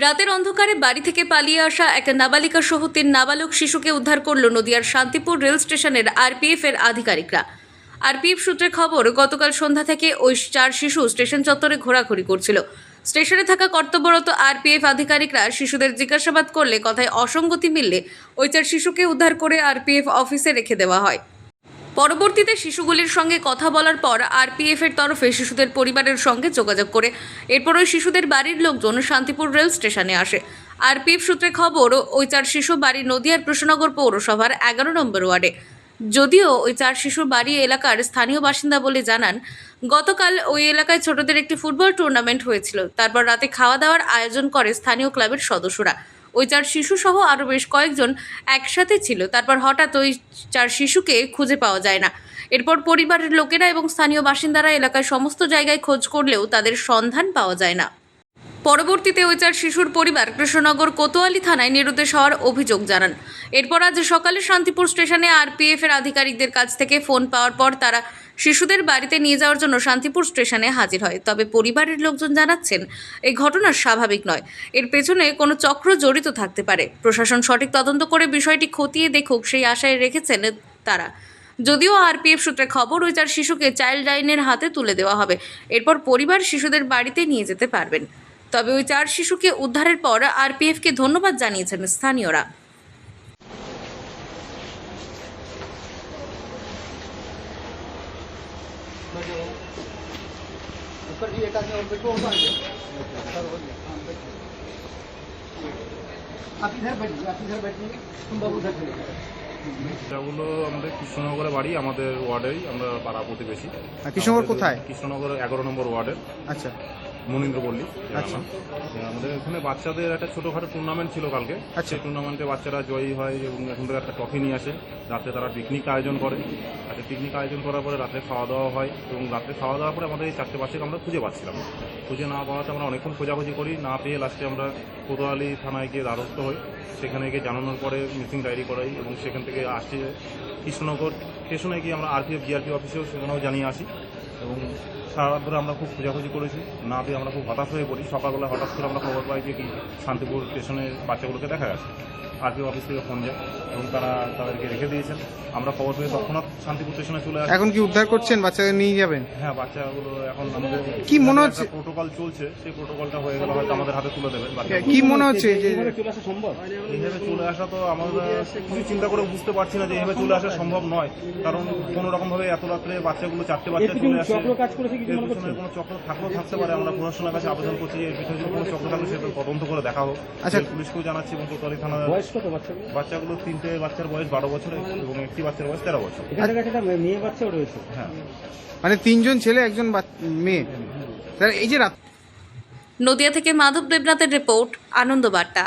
রাতের অন্ধকারে বাড়ি থেকে পালিয়ে আসা এক নাবালিকা সহ তিন নাবালক শিশুকে উদ্ধার করল নদিয়ার শান্তিপুর রেল স্টেশনের আরপিএফ এর আধিকারিকরা। আরপিএফ সূত্রে খবর, গতকাল সন্ধ্যা থেকে ওই চার শিশু স্টেশন চত্বরে ঘোরাঘুরি করছিল। স্টেশনে থাকা কর্তব্যরত আরপিএফ আধিকারিকরা শিশুদের জিজ্ঞাসাবাদ করলে কথায় অসঙ্গতি মিললে ওই চার শিশুকে উদ্ধার করে আরপিএফ অফিসে রেখে দেওয়া হয়। পরবর্তীতে শিশুগুলির সঙ্গে কথা বলার পর আরপিএফ এর তরফে শিশুদের পরিবারের সঙ্গে যোগাযোগ করে এরপর ওই শিশুদের বাড়ির লোকজন শান্তিপুর রেল স্টেশনে আসে। আরপিএফ সূত্রে খবর, ওই চার শিশু বাড়ি নদিয়ার কৃষ্ণনগর পৌরসভার এগারো নম্বর ওয়ার্ডে। যদিও ওই চার শিশুর বাড়ি এলাকার স্থানীয় বাসিন্দা বলে জানান, গতকাল ওই এলাকায় ছোটদের একটি ফুটবল টুর্নামেন্ট হয়েছিল। তারপর রাতে খাওয়া দাওয়ার আয়োজন করে স্থানীয় ক্লাবের সদস্যরা। ওই চার শিশু সহ আরও বেশ কয়েকজন একসাথে ছিল। তারপর হঠাৎ ওই চার শিশুকে খুঁজে পাওয়া যায় না। এরপর পরিবারের লোকেরা এবং স্থানীয় বাসিন্দারা এলাকায় সমস্ত জায়গায় খোঁজ করলেও তাদের সন্ধান পাওয়া যায় না। পরবর্তীতে ওই চার শিশুর পরিবার কৃষ্ণনগর কোতোয়ালি থানায় নিরুদ্দেশ হওয়ার অভিযোগ জানান। এরপর আজ সকালে শান্তিপুর স্টেশনে আরপিএফ এর আধিকারিকদের কাছ থেকে ফোন পাওয়ার পর তারা শিশুদের বাড়িতে নিয়ে যাওয়ার জন্য শান্তিপুর স্টেশনে হাজির হয়। তবে পরিবারের লোকজন জানাচ্ছেন, এই ঘটনা স্বাভাবিক নয়। এর পেছনে কোনো চক্র জড়িত থাকতে পারে। প্রশাসন সঠিক তদন্ত করে বিষয়টি খতিয়ে দেখুক, সেই আশায় রেখেছেন তারা। যদিও আরপিএফ সূত্রে খবর, ওই চার শিশুকে চাইল্ড লাইনের হাতে তুলে দেওয়া হবে। এরপর পরিবার শিশুদের বাড়িতে নিয়ে যেতে পারবেন। তবে ওই চার শিশুকে উদ্ধারের পর আরপিএফকে ধন্যবাদ জানিয়েছেন স্থানীয়রা। ऊपर भी एक आदमी और बैठो होगा आप इधर बैठिए आप इधर बैठिए तुम बाबू उधर चले এগুলো আমাদের কৃষ্ণনগরে বাড়ি আমাদের ওয়ার্ডেই আমরা পাড়া প্রতিবেশী আর কৃষ্ণনগর আমাদের কোথায়? কৃষ্ণনগর এগারো নম্বর ওয়ার্ডের আচ্ছা মনীন্দ্রপল্লী আচ্ছা। আমাদের এখানে বাচ্চাদের একটা ছোটোখাটো টুর্নামেন্ট ছিল কালকে। আচ্ছা। সেই টুর্নামেন্টে বাচ্চারা জয়ী হয় এবং এখন থেকে একটা ট্রফি নিয়ে আসে। রাতে তারা পিকনিক আয়োজন করে। রাতে পিকনিক আয়োজন করার পরে রাতে খাওয়া দাওয়া হয় এবং রাতে খাওয়া দাওয়ার পরে আমাদের এই চারটে বাচ্চাকে আমরা খুঁজে পাচ্ছিলাম। খুঁজে না পাওয়াতে আমরা অনেকক্ষণ খোঁজাখুঁজি করি। না পেয়ে লাস্টে আমরা কোতোয়ালি থানায় গিয়ে দ্বারস্থ হই। সেখানে গিয়ে জানানোর পরে মিসিং ডায়েরি করাই এবং সেখান থেকে আসছে কৃষ্ণনগর। স্টেশনে গিয়ে আমরা আরপিএফ জিআরপি অফিসেও সেখানেও জানিয়ে আসি। এবং সারা ধরে আমরা খুব খোঁজাখুঁজি করেছি। না দিয়ে আমরা খুব হতাশ হয়ে পড়ি। সকালবেলা হঠাৎ করে আমরা খবর পাই যে কি শান্তিপুর স্টেশনে বাচ্চাগুলোকে দেখা গেছে। আরপিএফ অফিস থেকে ফোন যায় এবং তারা তাদেরকে রেখে দিয়েছেন। আমরা খবর পেয়ে তৎক্ষণাৎ শান্তিপুর স্টেশনে চলে আসি। এখন কি উদ্ধার করছেন? বাচ্চাদের নিয়ে যাবেন? হ্যাঁ বাচ্চাগুলো এখন আমাদের কি মনে হচ্ছে? প্রোটোকল চলছে। সেই প্রোটোকলটা হয়ে গেলে হয়তো আমাদের হাতে তুলে দেবেন বাচ্চা কি মনে হচ্ছে যে এইভাবে চলে আসা তো আমরা কিছু চিন্তা করে বুঝতে পারছি না যে এইভাবে চলে আসা সম্ভব নয়। কারণ কোনো রকম ভাবে এত রাত্রে বাচ্চাগুলো চারটে বাচ্চা চলে আসে। এর পিছনে কোনো চক্র থাকলেও থাকতে পারে। আমরা প্রশাসনের কাছে আবেদন করছি এর পিছনে যদি কোনো চক্র থাকলে সেটা তদন্ত করে দেখা হোক। আচ্ছা। পুলিশকেও জানাচ্ছি এবং কোতোয়ালি থানা বাচ্চাগুলো? তিনটে বাচ্চার বয়স বারো বছর এবং একটি বাচ্চার বয়স তেরো বছর। মেয়ে বাচ্চাও রয়েছে। হ্যাঁ। মানে তিনজন ছেলে একজন মেয়ে। স্যার এই যে রাত নদিয়া থেকে মাধব দেবনাথের রিপোর্ট আনন্দবার্তা।